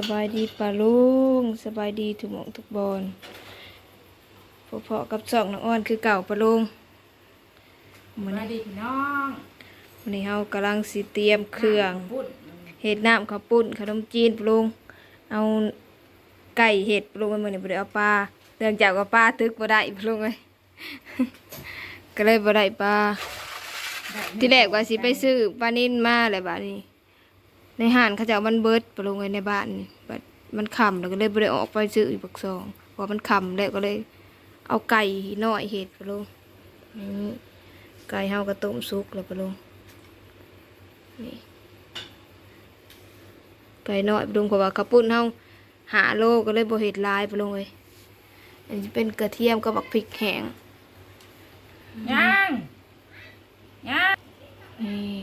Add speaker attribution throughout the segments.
Speaker 1: สบายดีปะลุงสบายดีทุกหมองทุกบอนพอพอๆกับสองน้องอ้อนคือเก่าปะลุง
Speaker 2: ส
Speaker 1: มัน
Speaker 2: วัสดีพี่น้อง
Speaker 1: วันนี้เฮากำลังสิเตรียมเครื่อง
Speaker 2: พูด
Speaker 1: เห็ดน้ำข้าวปุ้นขนมจีนปะลุงเอาไก่เห็ดปะลุงมันนี่บ่ได้เอาปลาเรื่องจากว่าปลาตึกบ่ได้ปะลุงเอ้ยก็เลยบ่ได้ปลาที่แรกว่าสิไปซื้อปลานิ่นมาแหละบาดนี้ ในห้านเขาจะเอามันเบิดไปลงไว้ในบ้านนี่บัดมันคำแล้วก็เลยบ่ได้ออกไปซื้ออีกบักซองเพราะมันคำแล้วก็เลย เอาไก่น้อยเห็ดไปลงนี่ไก่เฮากระต้มสุกแล้วไปลงนี่ไก่น้อยไปลงเพราะว่าข้าวปุ้นเฮาหาโลก็เลยบ่เห็ดหลายไปลงเลยอันนี้เป็นกระเทียมกับบักพริกแห้ง
Speaker 2: ยังยัง
Speaker 1: นี่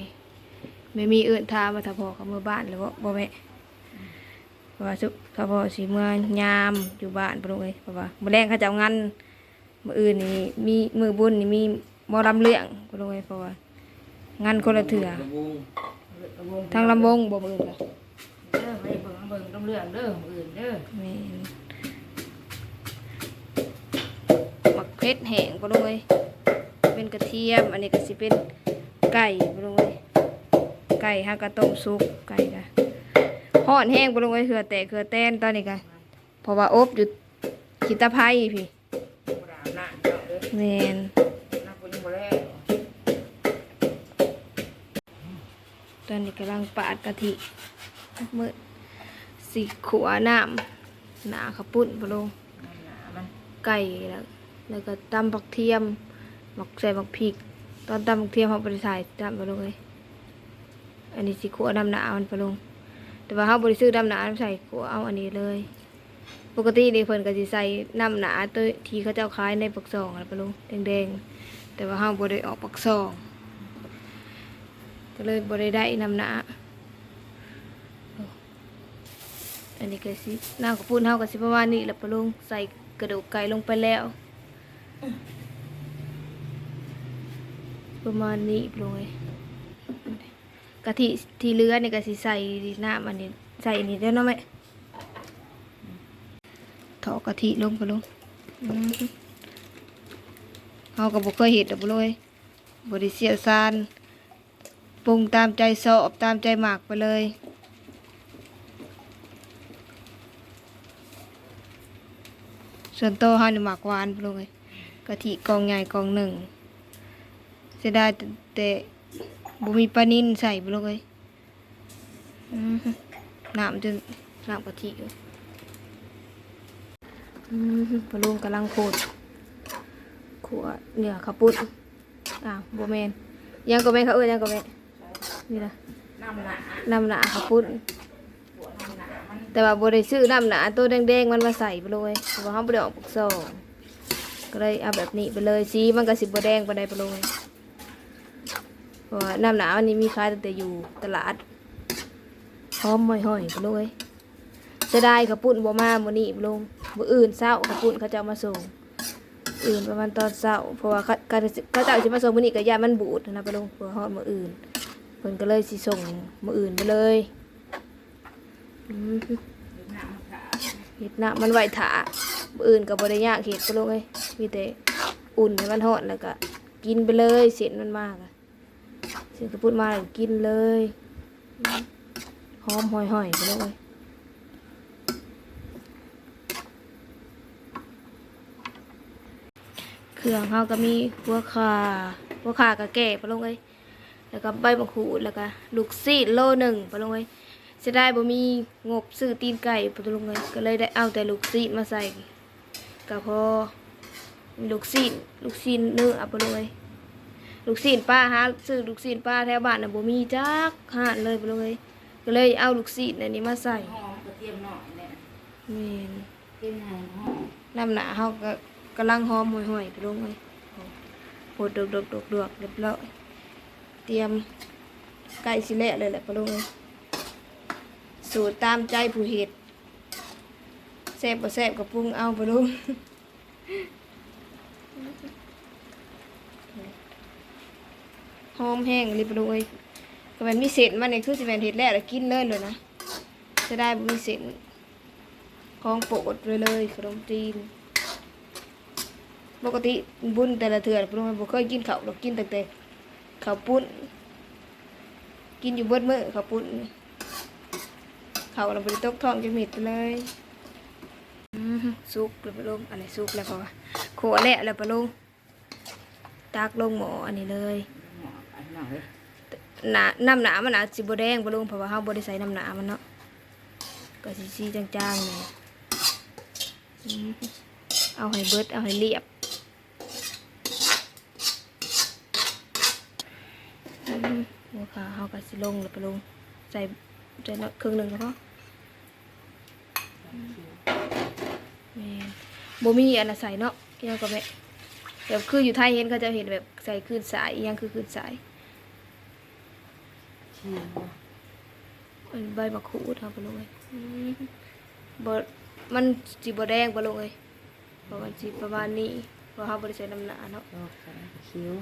Speaker 1: ไม่มีเอื่นทามาถ้าพอเขามือบ้านแล้วก็บ่แม่เพราะว่าสุถ้าพอสิเมื่อยามอยู่บ้านปะลุงเอ้ยเพราะว่ามื้อแรงเขาจะเอางานมื้ออื่นนี่มีมือบุญนี่มีหมอลำเรื่องปะลุงเอ้ยเพราะว่างานคนละเถื่อทางลำวงบ่มื้ออื่นล่ะ
Speaker 2: เด้อไปเบิ่งเบิ่งต้องเรื่องเด้อมื้ออื่นเด้อ
Speaker 1: แม่นมักเพชรแห้งปะลุงเอ้ยเป็นกระเทียมอันนี้ก็สิเป็นไก่ปะลุงเอ้ย ไก่ฮากระต้มซุปไก่กะห่อนแห้งไปลงไว้เขือแตกเขือแต้นตอนนี้กันเพราะว่าอบอยู่ขีตาไผ่พี่
Speaker 2: เจ้าเด้อ
Speaker 1: แมนตอนนี้กำลังปาดกะทิมือสีขัวน้ำหนาขาวปุ้นไปลงไก่แล้วแล้วก็ตำบักเทียมหมักใส่บักพริก ตอนตำบักเทียมเขาบริใส่ตำไปลงเลย อันนี้สีขัวดำหนามันไปลงแต่ว่าเขาบริซื้อดำหนาใส่ขัวเอาอันนี้เลย ปกตินี่เพิ่นก็สิใส่น้ำหนาตัวที่เขาเจ้าขายในปักซองอะไรไปลงแดงๆ แต่ว่าห้าบ่ได้ออกปักซองก็เลยบ่ได้ได้น้ำหนาอันนี้ก็สิน้ำกระปุ้นเฮาก็สิประมาณนี้แหละปะลงใส่กระดูกไก่ลงไปแล้ว ประมาณนี้ปลงเอ้ย กะทิที่เลือนี่ก็สิใส่น้ำอันนี้ใส่อันนี้เด้อเนาะแม่ถอกะทิลงปะลุงเฮาก็บ่เคยเฮ็ดดอกปะบุ้ยบ่ได้เสียซานปรุงตามใจสอบตามใจหมักไปเลยส่วนโตวเฮานี่หมักหวานไปะลุงเอ้ยกะทิกองใหญ่กองหนึ่งเสียดายแต่แต่ บมีปลานินใส่ปะลุงเอ้ยน้ำจนน้ำกะทิอยู่อือฮึปะลุงกำลังโคตรขัวเนื้อข้าวปุ้นอ้าวบ่แม่นยังก็แม่เขาเอ้ยยังก็แม่นนี่ล่ะ
Speaker 2: น้ำหนา
Speaker 1: น้ำหนาข้าวปุ้นแต่ว่าบ่ได้ซื้อน้ำหนาตัวแดงๆมันมาใส่ไปเลยเพราะว่าเฮาบ่ได้ออกปกซองก็เลยเอาแบบนี้ไปเลยสีมันก็สิบ่แดงปานใดไปเลยเพราะ ว่าน้ำหนาวอันนี้มีขายตั้งแต่อยู่ตลาดหอมห่อยๆไปเลยจะได้ข้าวปุ้นบ่มามื้อนี้ไปลงมืออื่นเช้าข้าวปุ้นเขาจะมาส่ง อื่นประมาณตอนเช้าเพราะว่าเขาเขาเขาจะเอาสิมาส่งมือนี้ก็ยามันบูดนะไปลงเพื่อฮอดมืออื่นเพิ่นก็เลยสิส่งมืออื่นไปเลยเห็ดหน้ำมันไหวถามืออื่นกับบริยากเห็ดก็ลงเลยมีแต่อุ่นให้มันหอดแล้วก็กินไปเลยเสียนมันมากอะ เสียนกระปุ้นมากินเลยหอมห่อยๆไปเลยเครื่องเขาก็มีหัวขาหัวขากับแก่ไปลงเลยแล้วก็ใบมะขูดแล้วก็ลูกซีดโลหนึ่งไปลงเลยจะได้บ่มีงบซื้อตีนไก่ไปลงเลยก็เลยได้เอาแต่ลูกซีดมาใส่ก็พอลูกซีดลูกซีดเนื้อเอาไปเลย ลูกซีดป้าหาซื้อลูกซีดป้าแถวบ้านน่ะบ่มีจักหาดเลยไปเลยก็เลยเอาลูกซีดอันนี้มาใส่
Speaker 2: หอมกระเทียมหน่อยเนี่ย
Speaker 1: แม่น
Speaker 2: เทียมหอมหอม
Speaker 1: น้ำหนาเฮาก็กำลังหอมห่วยๆไปลงเลยโหดดกๆๆๆเรียบร้อยเตรียมไก่สิเละเลยแหละไปลงเลยสูตรตามใจผู้เห็ดแซ่บบ่แซ่บกับปรุงเอาไปลุง ห อมแห้งรีบไปลุงเอ้ยก็แมันมีเศษมันนี่คือสิแม่นเห็ดแล้วแล้วกินเลยเลยนะจะได้มีเส้นของโปรดเลยเลยขนมจีนปกติบุญแต่ละเถื่อนปรุงบ่เคยกินเขาวดอกกินตั้งแต่ข้าวปุ้น กินอยู่เบิดมื้อข้าวปุ้นนี่ข้าเราได้ตกทองจักเม็ดเลยอือฮึสุกแล้วปลงอันนี้สุกแล้วพอขัวแล้วแล้วปลงตักลงหมออันนี้เลย
Speaker 2: อันหน่อย
Speaker 1: หนาน้ำหนามันอาจสิบ่แดงปะลุงเพราะว่าเฮาบ่ได้ใส่น้ำหนามันเนาะก็สิสีจางๆนี่เอาให้เบิดเอาให้เรียบอืมหัวขาเขาก็สิลงแล้วไปลงใส่ใส่น้อยครึ่งหนึ่งก็พออืมแม่นบ่มีอันน่ะใส่เนาะเกี่ยวกับแบบแบบคืออยู่ไทยเห็นเขาจะเห็นแบบใส่คืนสายอิหยังคือคืนสาย
Speaker 2: ชิม
Speaker 1: เป็นใบมะขูดเอาไปลงเลยบมันสิบ่แดงไปลงเลยเพระมันสิประมาณนี้เพราะเขาบ่ได้ใส่น้ำหนาเนาะ
Speaker 2: คิ้ว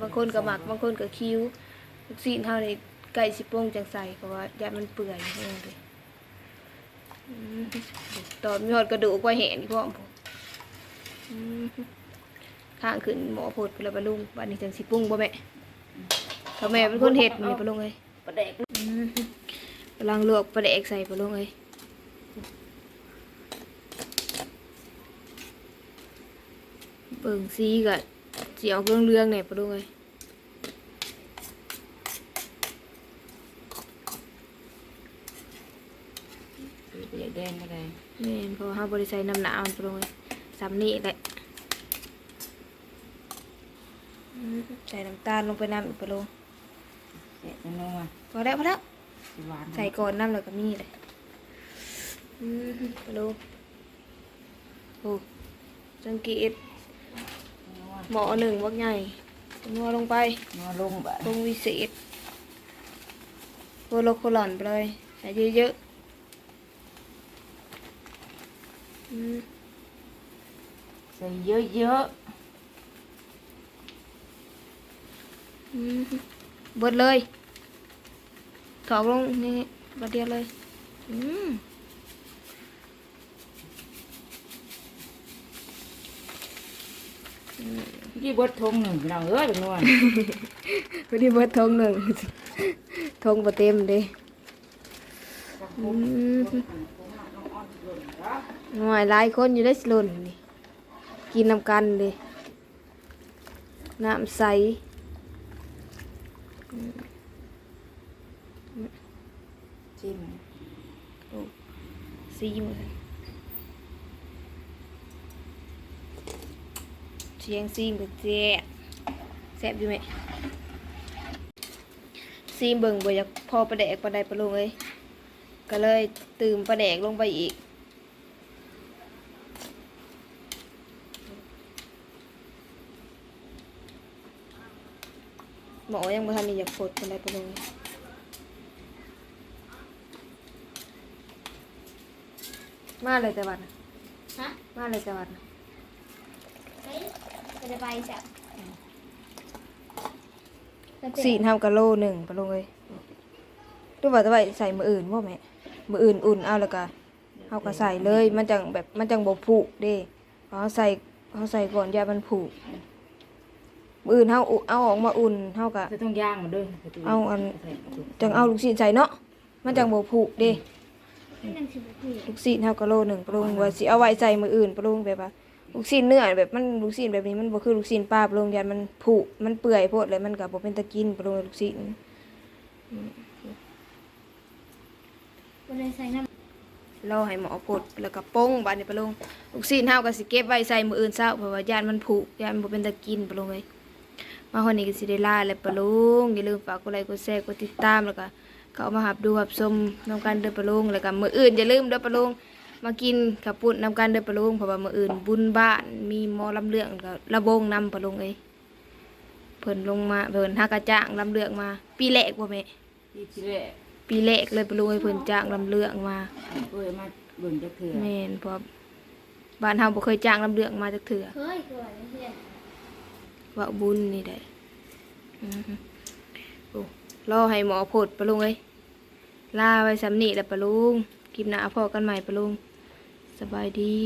Speaker 1: บางคนก็หมักบางคนก็คิ้วลูกซีเท่าในไก่สิโป้งจังใส่เพราะว่ายัดมันเปื่อยแห้งเลยอืมตอนมีหอดกระดูกไว้เห็นพ่อผมข้างขึ้นหมอผดไปแล้วปะลุงบัดนี้จังสิปรุงบ่แม่ ถ้าแม่เป็นคนเฮ็ดนี่ปะลุงเอ้ย
Speaker 2: ประเด็ก
Speaker 1: อืมกำลังลวกปลาแดกใส่ปะลุงเอ้ยเบิ่งซีก็สิออกเรื่องๆเนี่ยปะลุงเอ้ย
Speaker 2: เปียกแดงก็ได้
Speaker 1: แม่นเพราะว่าเฮาบ่ได้ใส่น้ำหนามันปรุงเลยซ้ำนี่แหละอืมใส่น้ำตาลลงไปน้ำอีกปรุง
Speaker 2: เสร็จแล้วนัว
Speaker 1: พอแล้วพอแล้ว
Speaker 2: สิหวาน
Speaker 1: ใส่ก่อนน้ำแล้วก็มีเลยอืมปรุงโอ้สังเกต
Speaker 2: นัว
Speaker 1: หมอหนึ่งวักใหญ่นัวลงไป
Speaker 2: นัวลงแบบ
Speaker 1: ปรุงวิเศษโคโลโคลอนไปเลยใส่เยอะๆอืม
Speaker 2: ใส่เยอะ
Speaker 1: อืม เบิดเลยถอกลงนี่บัดเดียวเลย อืม
Speaker 2: ๆที่บดทงหนึ่งพี่น้องเอ้ยเป็นนัว
Speaker 1: พอดีเบิดทงหนึ่งทงบ่เต็มเด้อืมหน่วยหลายคนอยู่ได้สลุนนี่กินนำกันเด้น้ำใส
Speaker 2: ชิมโอ้
Speaker 1: ซีมือเชียงซีมกับแจ๊แซ่บอยู่ไหมซีมเบิ่งบ่อยากพอประแดกประใดประลงเลยก็เลยตื่มประแดกลงไปอีก หมอยังบ่ทันได้อยากปลดประใดประลงเลยมาเลยแต่วันน่ะ
Speaker 3: ฮะ
Speaker 1: มาเลยแต่วันน่ะ
Speaker 3: เฮ้ยจะได้ไปจ้ะ
Speaker 1: สี่ทำกะโลหนึ่งประลงเลยดูว่าจะไปใส่มืออื่นว่าแม่มืออื่นอุ่นเอาแล้วก็เอาก็ใส่เลยมันจังแบบมันจังบ่ผุเด้เพราะเขาใส่เขาใส่ก่อนยามันผุ มืออื่นเฮาอุเอาออกมาอุ่นเฮาก็
Speaker 2: จะต้องย่างมาด้วย
Speaker 1: เอาอัน
Speaker 2: ใส่กระดูก
Speaker 1: จังเอาลูกศิษย์ใส่เนาะมันจังบ่ผุเด้
Speaker 3: นี่นั่นคือผู้หญิง
Speaker 1: ลูกศิษย์เฮากะโลหนึ่งปรุงว่าสิเอาไว้ใส่มืออื่นปรุงแบบว่าลูกศิษย์เนื้อแบบมันลูกศิษย์แบบนี้มันบ่คือลูกศิษย์ปลาปรุงยันมันผุมันเปื่อยโพดเลยมันก็บ่เป็นตะกินปรุงลูกศิษย์
Speaker 3: วันนี้ใส่น้
Speaker 1: รอให้หมอกดแล้วก็ป้งบาดนี้ปรุงลูกศิษย์เฮาก็สิเก็บไว้ใส่มืออื่นเช้าเพราะว่ายานมันผุยานมันบ่เป็นตะกินปรุงเลย มาคนนี้ก็สิได้ลาแล้วปรุงอย่าลืมฝากกดไลค์กดแชร์กดติดตามแล้วก็เข้ามาหับดูหับชมนํกันเด้อปรุงแล้วก็มื้ออื่นอย่าลืมเด้อปรุงมากินขับปุ่นนำกันเดินปะลุงเพราะว่ามื้ออื่นบุญบ้านมีหมอลำเลืองกับระบงนำปะลุงเอ้ยเพิ่นลงมาเพิ่นหากระจ้างลำเลืองมา ปีแรกบ่แม่
Speaker 2: ที่ที่แรก
Speaker 1: ปีแรกเลยปะลุงเอ้ยเพิ่นจ้างลำเลืองมา
Speaker 2: เคยมาเบิ่งจักเถื่อ
Speaker 1: แม่นเพราะบ้านเฮาบ่เคยจ้างลำเลืองมาจักเทื่อำ
Speaker 3: เคยเคยเพื่อน
Speaker 1: ว่าบุญนี่ได้โอ้รอให้หมอผดปะลุงเอ้ยลาไว้สำนีแล้วปะลุงคลิปหน้าพอกันใหม่ปะลุงสบายดี